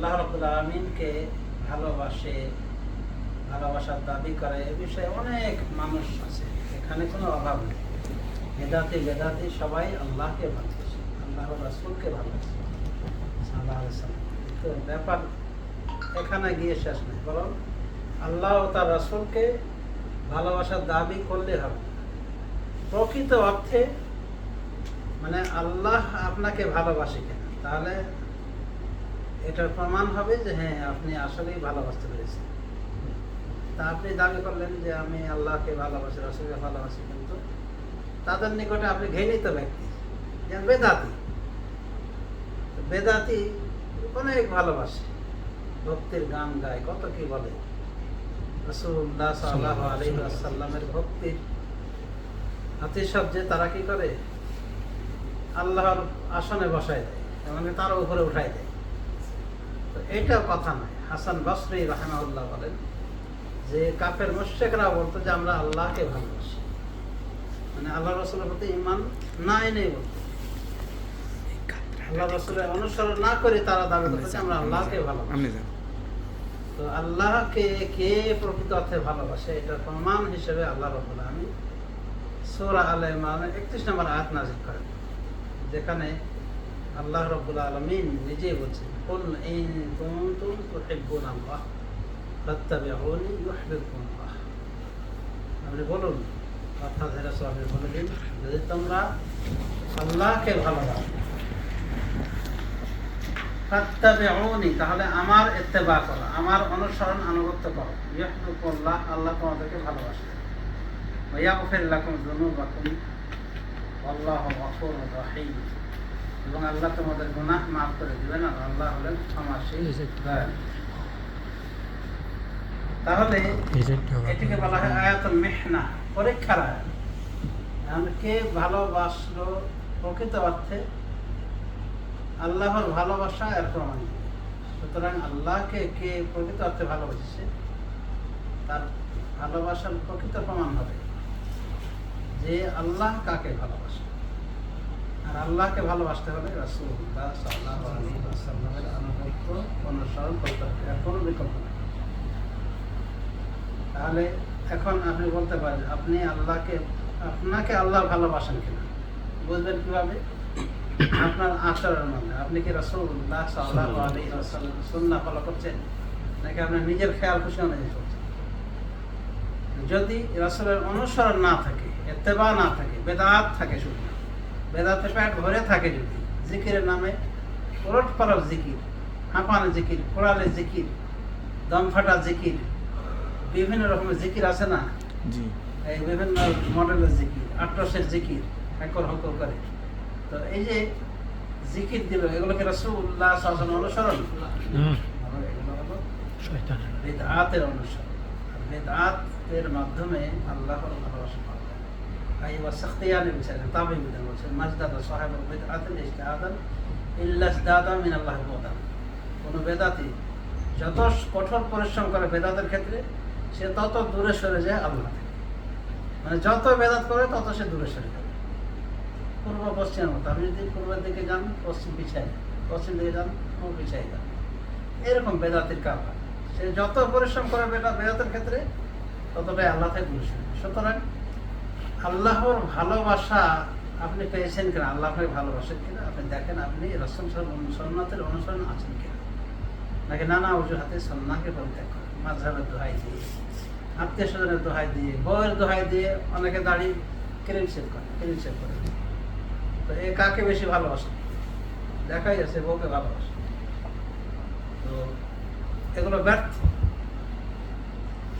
আল্লাহ রবুল আলমিনকে ভালোবাসে, ভালোবাসার দাবি করে, এ বিষয়ে অনেক মানুষ আছে, এখানে কোনো অভাব নেই বেদাতি বেদাতি সবাই আল্লাহকে ভালোবাসে আল্লাহ রাসুলকে ভালোবাসে সাল্লাম। তো ব্যাপার এখানে গিয়ে শেষ নেই, বরং আল্লাহ ও তার রাসুলকে ভালোবাসার দাবি করলে হবে প্রকৃত অর্থে মানে আল্লাহ আপনাকে ভালোবাসে কেন, তাহলে এটার প্রমাণ হবে যে হ্যাঁ আপনি আসলেই ভালোবাসতে পেরেছেন। তা আপনি দাবি করলেন যে আমি আল্লাহকে ভালোবাসি, রসুলকে ভালোবাসি, কিন্তু তাদের নিকটে আপনি ঘৃণিত ব্যক্তি, যেমন বেদাতি। বেদাতি অনেক ভালোবাসে। ভক্তির গান গায়, কত কি বলে? রসুল্লাহ সাল্লাহ আলী আসাল্লামের ভক্তির যে তারা কি করে? আল্লাহর আসনে বসায় দেয় এমনকি তার উপরে উঠাই দেয়। এটা কথা নয়। হাসান বসরি রাহমাউল্লাহ বলেন যে কাফের মুশেকরা বলতো যে আমরা আল্লাহকে ভালোবাসি। মানে আল্লাহ রসুলের প্রতি ইমান নাই নেই বলতো। আল্লাহ রসুলের অনুসরণ না করে তারা দাবি আমরা আল্লাহকে ভালোবাসি। তো আল্লাহকে কে প্রকৃত অর্থে ভালোবাসে এটার প্রমাণ হিসেবে আল্লাহ রবুল আমি সোরা আল ইমরানের একত্রিশ নম্বর আয়াত নাজির করেন। যেখানে আল্লাহ রব্বুল আলমিন নিজেই বলছেন আপনি বলুন, অর্থাৎ হেরা আপনি বলে দিন, যদি তোমরা আল্লাহকে ভালোবাসো তাহলে আমার ইত্তেবা করো, আমার অনুসরণ আনুগত্য করো। ইউহিব্বুকুল্লাহ আল্লাহ তোমাদেরকে ভালোবাসে। ওয়াগফির লাকুম যুনুবাকুম আল্লাহু গফুরুর রহিম। এবং আল্লাহ তোমাদের গুনাহ মাফ করে দিবেন আর আল্লাহ হলেন ক্ষমাশীল। তাহলে এটিকে বলা হয় আয়াতুল মেহনা পরীক্ষার আয়াত। কে ভালোবাসলো প্রকৃত অর্থে আল্লাহর ভালোবাসা এর প্রমাণ। সুতরাং আল্লাহকে কে প্রকৃত অর্থে ভালোবাসছে তার ভালোবাসার প্রকৃত প্রমাণ হবে যে আল্লাহ কাকে ভালোবাসে। আর আল্লাহকে ভালোবাসতে অনুসরণ করতে হবে। এর কোনো বিকল্প তাহলে এখন আপনি বলতে পারেন, আপনি আল্লাহকে, আপনাকে আল্লাহ ভালোবাসেন কিনা? বুঝবেন আপনার আচরণের মধ্যে। আপনি কি ওয়াসাল্লাম সুন্নাহ ফলো করছেন? নাকি আপনার নিজের খেয়াল খুশি অনুযায়ী চলছেন যদি রাসূলের অনুসরণ না থাকে এত্তেবা না থাকে, বেদাত থাকে শুধু। বেদাতে পেট ভরে থাকে যদি। জিকিরের নামে উলট পালট জিকির হাঁপানো জিকির কোড়ালে জিকির দম ফাটা জিকির বিভিন্ন রকমের জিকির আছে না? জি। এই বিভিন্ন মডেলের জিকির আটরসের জিকির একর হকর করে। তো এই যে জিকির দিল এগুলোকে সাল্লাল্লাহু আলাইহি অনুসরণ? বেদাতের অনুসরণ। বেদাতের মাধ্যমে আল্লাহর ভালোবাসা যায় তাই এবার সখতিয়ানের বিষয় তাবে বিধান বলছেন মাজদাদা সাহেব বেদাতের ইস্তেহাদান ইল্লাস দাদা মিন আল্লাহ কোনো বেদাতি যত কঠোর পরিশ্রম করে বেদাতের ক্ষেত্রে, সে তত দূরে সরে যায় আল্লাহ থেকে। মানে যত বেদাত করে, তত সে দূরে সরে যাবে পূর্ব পশ্চিমের মতো আপনি যদি পূর্বের দিকে যান, পশ্চিম পিছায় পশ্চিম দিকে যান ও পিছায় যান। এরকম বেদাতির কারবার সে যত পরিশ্রম করে বেদা বেদাতের ক্ষেত্রে, ততটাই আল্লাহ থেকে দূরে সরে সুতরাং আল্লাহর ভালোবাসা আপনি পেয়েছেন কিনা? আল্লাহ ভালোবাসেন কিনা? আপনি দেখেন আপনি রসম সন্ন্যতের অনুসরণ আছেন কিনা? নাকি নানা অজুহাতে সন্ন্যাকে পরিত্যাগ করেন? মাঝহাবের দোহাই দিয়ে আত্মীয় স্বজনের দোহাই দিয়ে, বউয়ের দোহাই দিয়ে অনেকে দাঁড়িয়ে ক্রিম সেভ করে ক্রিম সেভ করে তো এ কাকে বেশি ভালোবাসে? দেখাই আছে বউকে ভালোবাসে। তো এগুলো ব্যর্থ।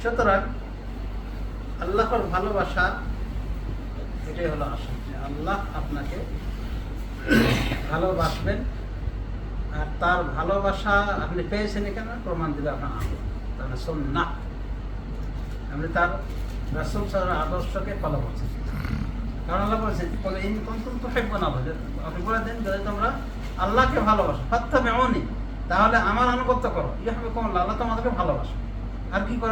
সুতরাং আল্লাহর ভালোবাসা এটাই হলো আসল, যে আল্লাহ আপনাকে ভালোবাসবেন আর তার ভালোবাসা আপনি পেয়েছেন এখানে, প্রমাণ দিবে আপনার আমল তাহলে শোন না আপনি তার রাসুল সাহের আদর্শকে ফলো করছেন। কারণ আল্লাহ বলছেন, বলে, ইন কুনতুম তুহিব্বুনা আল্লাহ আপনি বলে দেন যদি তোমরা আল্লাহকে ভালোবাসো, ফাত্তাবিউনি তাহলে আমার আনুগত্য করো। ইয়া হবে কোন আল্লাহ তোমাদেরকে ভালোবাসো। আর কি ভাই